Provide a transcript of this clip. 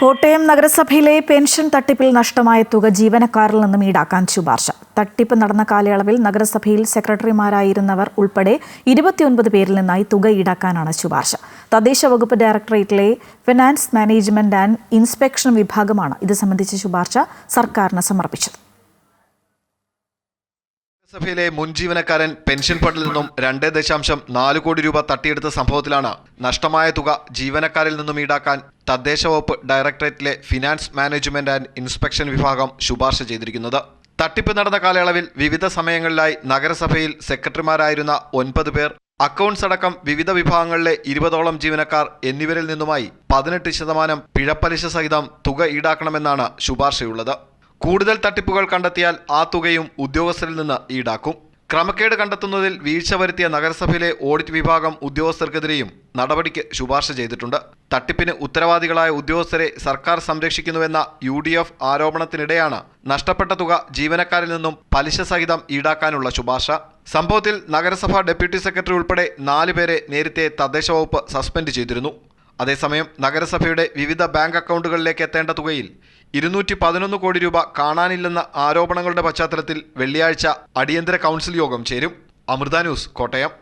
കോട്ടയം നഗരസഭയിലെ പെൻഷൻ തട്ടിപ്പിൽ നഷ്ടമായ തുക ജീവനക്കാരിൽ നിന്നും ഈടാക്കാൻ ശുപാർശ. തട്ടിപ്പ് നടന്ന കാലയളവിൽ നഗരസഭയിൽ സെക്രട്ടറിമാരായിരുന്നവർ ഉൾപ്പെടെ ഇരുപത്തിയൊൻപത് പേരിൽ നിന്നായി തുക ഈടാക്കാനാണ് ശുപാർശ. തദ്ദേശ വകുപ്പ് ഡയറക്ടറേറ്റിലെ ഫിനാൻസ് മാനേജ്മെന്റ് ആൻഡ് ഇൻസ്പെക്ഷൻ വിഭാഗമാണ് ഇത് സംബന്ധിച്ച ശുപാർശ സർക്കാരിന് സമർപ്പിച്ചത്. സഭയിലെ മുൻ ജീവനക്കാരൻ പെൻഷൻ ഫണ്ടിൽ നിന്നും രണ്ട് ദശാംശം നാല് കോടി രൂപ തട്ടിയെടുത്ത സംഭവത്തിലാണ് നഷ്ടമായ തുക ജീവനക്കാരിൽ നിന്നും ഈടാക്കാൻ തദ്ദേശ വകുപ്പ് ഡയറക്ടറേറ്റിലെ ഫിനാൻസ് മാനേജ്മെന്റ് ആൻഡ് ഇൻസ്പെക്ഷൻ വിഭാഗം ശുപാർശ ചെയ്തിരിക്കുന്നത്. തട്ടിപ്പ് നടന്ന കാലയളവിൽ വിവിധ സമയങ്ങളിലായി നഗരസഭയിൽ സെക്രട്ടറിമാരായിരുന്ന ഒൻപത് പേർ അക്കൗണ്ട്സ് അടക്കം വിവിധ വിഭാഗങ്ങളിലെ ഇരുപതോളം ജീവനക്കാർ എന്നിവരിൽ നിന്നുമായി പതിനെട്ട് ശതമാനം പിഴപ്പലിശ സഹിതം തുക ഈടാക്കണമെന്നാണ് ശുപാർശയുള്ളത്. കൂടുതൽ തട്ടിപ്പുകൾ കണ്ടെത്തിയാൽ ആ തുകയും ഉദ്യോഗസ്ഥരിൽ നിന്ന് ഈടാക്കും. ക്രമക്കേട് കണ്ടെത്തുന്നതിൽ വീഴ്ച വരുത്തിയ നഗരസഭയിലെ ഓഡിറ്റ് വിഭാഗം ഉദ്യോഗസ്ഥർക്കെതിരെയും നടപടിക്ക് ശുപാർശ ചെയ്തിട്ടുണ്ട്. തട്ടിപ്പിന് ഉത്തരവാദികളായ ഉദ്യോഗസ്ഥരെ സർക്കാർ സംരക്ഷിക്കുന്നുവെന്ന യു ഡി എഫ് ആരോപണത്തിനിടെയാണ് നഷ്ടപ്പെട്ട തുക ജീവനക്കാരിൽ നിന്നും പലിശ സഹിതം ഈടാക്കാനുള്ള ശുപാർശ. സംഭവത്തിൽ നഗരസഭാ ഡെപ്യൂട്ടി സെക്രട്ടറി ഉൾപ്പെടെ നാലുപേരെ നേരത്തെ തദ്ദേശ വകുപ്പ് സസ്പെൻഡ് ചെയ്തിരുന്നു. അതേസമയം നഗരസഭയുടെ വിവിധ ബാങ്ക് അക്കൗണ്ടുകളിലേക്ക് എത്തേണ്ട തുകയിൽ ഇരുന്നൂറ്റി പതിനൊന്ന് കോടി രൂപ കാണാനില്ലെന്ന ആരോപണങ്ങളുടെ പശ്ചാത്തലത്തിൽ വെള്ളിയാഴ്ച അടിയന്തര കൗൺസിൽ യോഗം ചേരും. അമൃത ന്യൂസ് കോട്ടയം.